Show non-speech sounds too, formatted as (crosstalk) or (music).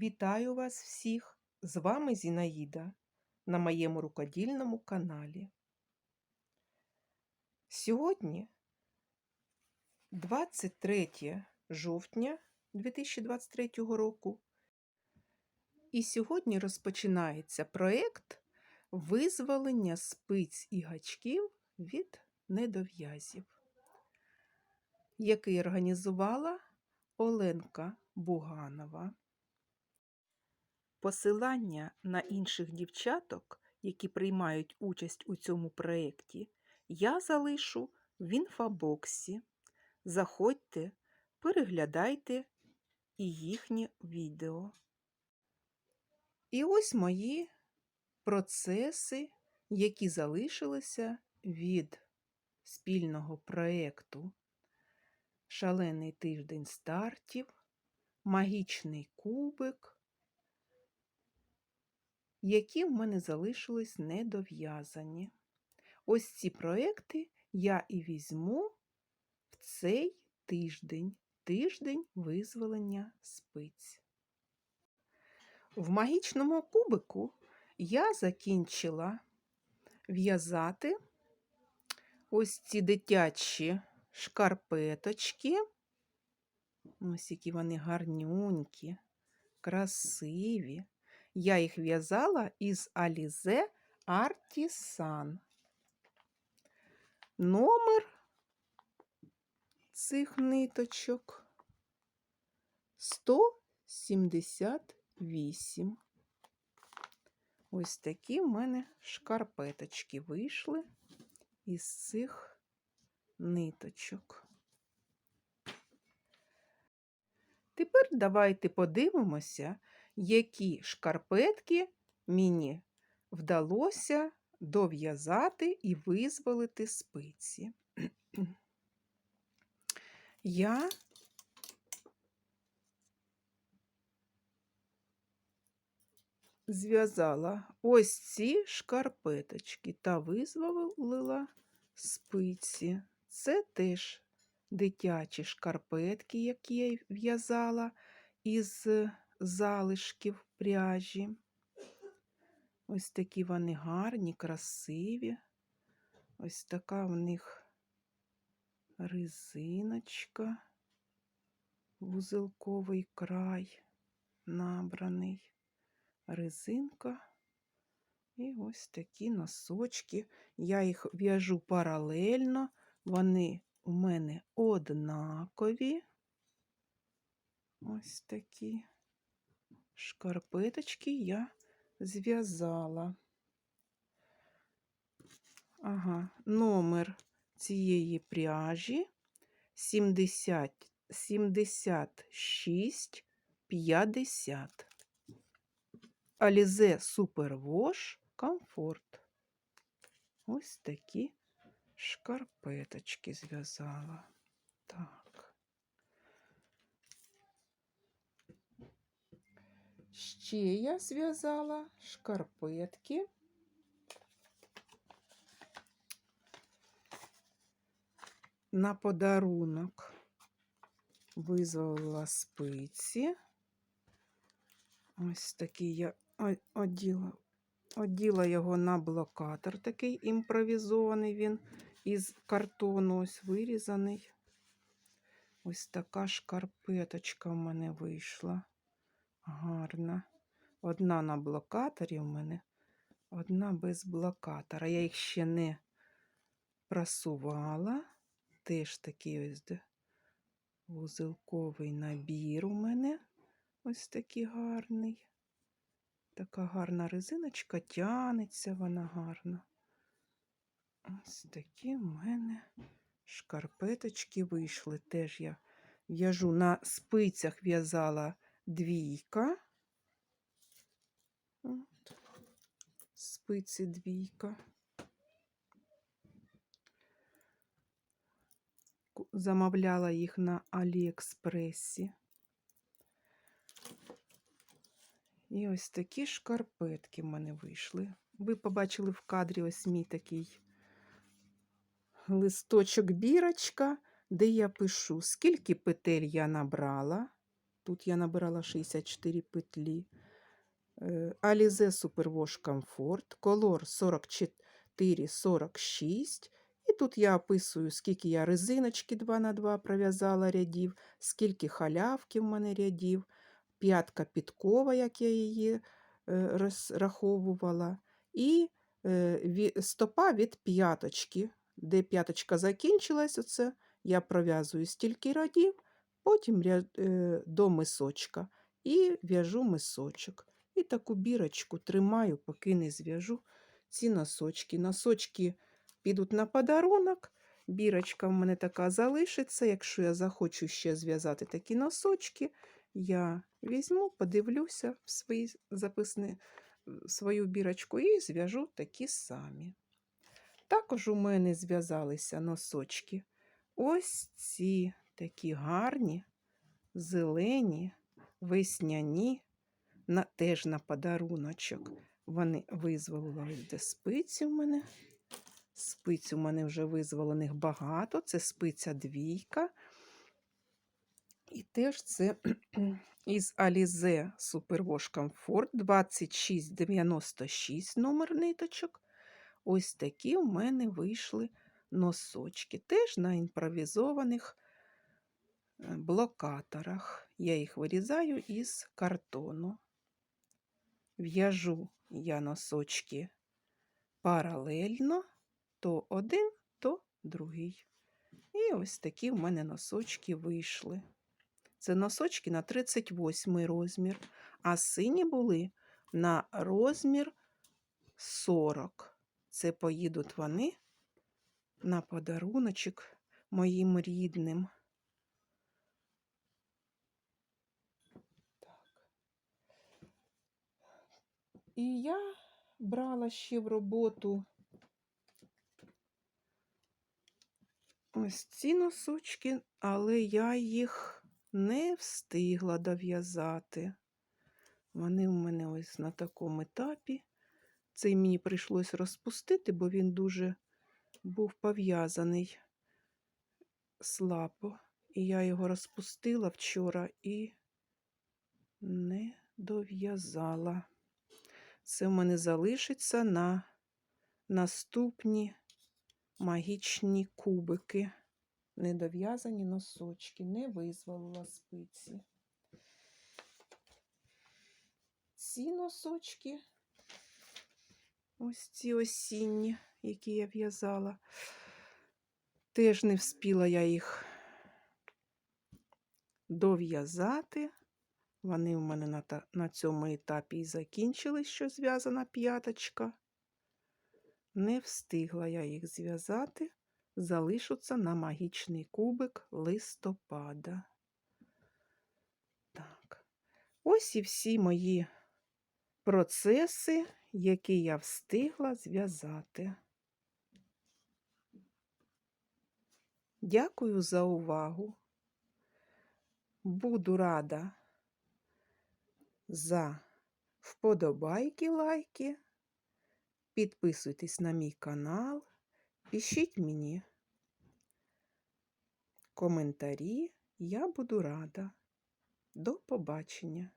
Вітаю вас всіх! З вами Зінаїда на моєму рукодільному каналі. Сьогодні 23 жовтня 2023 року. І сьогодні розпочинається проєкт визволення спиць і гачків від недов'язів, який організувала Оленка Буганова. Посилання на інших дівчаток, які приймають участь у цьому проєкті, я залишу в інфобоксі. Заходьте, переглядайте і їхнє відео. І ось мої процеси, які залишилися від спільного проєкту Шалений тиждень стартів, Магічний кубик які в мене залишились недов'язані. Ось ці проекти я і візьму в цей тиждень, тиждень визволення спиць. В магічному кубику я закінчила в'язати ось ці дитячі шкарпеточки. Ось які вони гарнюнькі, красиві. Я їх в'язала із Alize Artisan. Номер цих ниточок 178. Ось такі в мене шкарпеточки вийшли із цих ниточок. Тепер давайте подивимося, які шкарпетки мені вдалося дов'язати і визволити спиці. (clears throat) Я зв'язала ось ці шкарпеточки та визволила спиці. Це теж дитячі шкарпетки, які я в'язала із залишків пряжі. Ось такі вони гарні, красиві. Ось така в них резиночка, вузелковий край набраний, резинка. І ось такі носочки. Я їх в'яжу паралельно, вони у мене однакові. Ось такі шкарпеточки я зв'язала. Ага, номер цієї пряжі 70, 76 50. Alize Superwash Comfort. Ось такі шкарпеточки зв'язала. Так. Ще я зв'язала шкарпетки. На подарунок визволила спиці. Ось такий я оділа, оділа його на блокатор, такий імпровізований він із картону ось вирізаний. Ось така шкарпеточка в мене вийшла гарна. Одна на блокаторі в мене, одна без блокатора. Я їх ще не прасувала. Теж такий ось вузелковий набір у мене ось такий гарний. Така гарна резиночка, тянеться вона гарно. Ось такі в мене шкарпеточки вийшли. Теж я в'яжу на спицях в'язала двійка. Спиці двійка. Замовляла їх на Аліекспресі. І ось такі шкарпетки в мене вийшли. Ви побачили в кадрі ось мій такий листочок бірочка, де я пишу, скільки петель я набрала, Тут я набирала 64 петлі. Е, Alize Superwash Comfort, колор 44-46. І тут я описую, скільки я резиночки 2 на 2 пров'язала рядів, скільки халявки в мене рядів, п'ятка підкова, як я її е, розраховувала, і е, стопа від п'яточки, де п'яточка закінчилась, оце я пров'язую стільки рядів, потім е, до мисочка і в'яжу мисочок. І таку бірочку тримаю, поки не зв'яжу ці носочки. Носочки підуть на подарунок. Бірочка в мене така залишиться. Якщо я захочу ще зв'язати такі носочки, я візьму, подивлюся в свої записні, свою бірочку і зв'яжу такі самі. Також у мене зв'язалися носочки. Ось ці такі гарні, зелені, весняні, на, теж на подаруночок. Вони визволили де спиці в мене. Спиць у мене вже визволених багато. Це спиця двійка. І теж це (clears throat) із Alize Superwash Comfort 2696 номер ниточок. Ось такі в мене вийшли носочки. Теж на імпровізованих блокаторах. Я їх вирізаю із картону. В'яжу я носочки паралельно, то один, то другий. І ось такі в мене носочки вийшли. Це носочки на 38 розмір, а сині були на розмір 40. Це поїдуть вони на подаруночок моїм рідним. І я брала ще в роботу ось ці носочки, але я їх не встигла дов'язати. Вони в мене ось на такому етапі. Цей мені прийшлось розпустити, бо він дуже був пов'язаний слабо. І я його розпустила вчора і не дов'язала. Це в мене залишиться на наступні магічні кубики. Недов'язані носочки, не визволила спиці. Ці носочки, ось ці осінні, які я в'язала, теж не вспіла я їх дов'язати. Вони в мене на, та, на цьому етапі і закінчились, що зв'язана п'яточка. Не встигла я їх зв'язати, залишуться на магічний кубик листопада. Так, ось і всі мої процеси, які я встигла зв'язати. Дякую за увагу. Буду рада за вподобайки, лайки. Підписуйтесь на мій канал, пишіть мені коментарі. Я буду рада. До побачення!